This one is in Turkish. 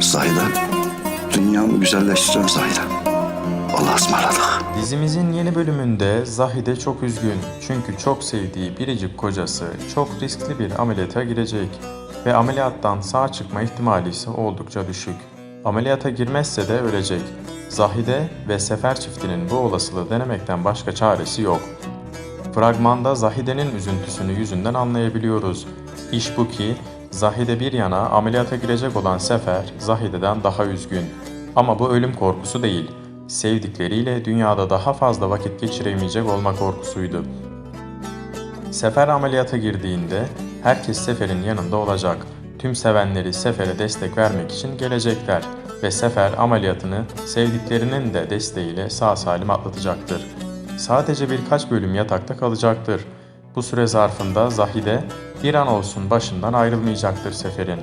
Zahide, dünyamı güzelleştiren Zahide. Allah'a ısmarladık. Dizimizin yeni bölümünde Zahide çok üzgün çünkü çok sevdiği biricik kocası çok riskli bir ameliyata girecek ve ameliyattan sağ çıkma ihtimali ise oldukça düşük. Ameliyata girmezse de ölecek. Zahide ve Sefer çiftinin bu olasılığı denemekten başka çaresi yok. Fragmanda Zahide'nin üzüntüsünü yüzünden anlayabiliyoruz. İş bu ki Zahide bir yana ameliyata girecek olan Sefer Zahide'den daha üzgün. Ama bu ölüm korkusu değil, sevdikleriyle dünyada daha fazla vakit geçiremeyecek olma korkusuydu. Sefer ameliyata girdiğinde herkes Sefer'in yanında olacak. Tüm sevenleri Sefer'e destek vermek için gelecekler ve Sefer ameliyatını sevdiklerinin de desteğiyle sağ salim atlatacaktır. Sadece birkaç bölüm yatakta kalacaktır. Bu süre zarfında Zahide bir an olsun başından ayrılmayacaktır Sefer'in.